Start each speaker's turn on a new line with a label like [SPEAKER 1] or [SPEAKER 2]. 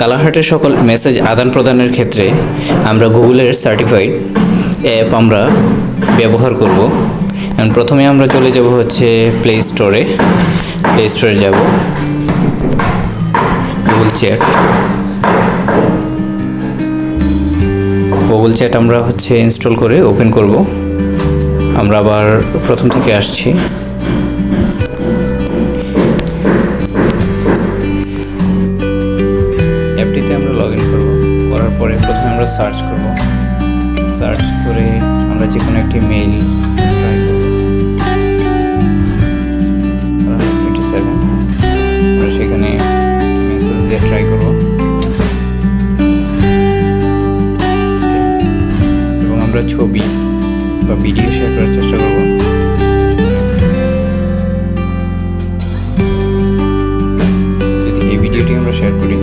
[SPEAKER 1] কালারহাটের সকল মেসেজ আদান প্রদানের ক্ষেত্রে আমরা গুগলের সার্টিফাইড অ্যাপ আমরা ব্যবহার করব। প্রথমে আমরা চলে যাব হচ্ছে প্লে স্টোরে প্লে স্টোরে যাব। গুগল চ্যাট গুগল চ্যাট আমরা হচ্ছে ইনস্টল করে ওপেন করব। আমরা আবার প্রথম থেকে আসছি। লগ ইন করব। করার পরে প্রথমে আমরা সার্চ করব। সার্চ করে আমরা যে কোনো একটি মেইল ট্রাই করব। টোয়েন্টি আমরা সেখানে মেসেজ দিয়ে ট্রাই করব। এবং আমরা ছবি বা ভিডিও শেয়ার করার চেষ্টা করব। যদি এই ভিডিওটি আমরা শেয়ার করি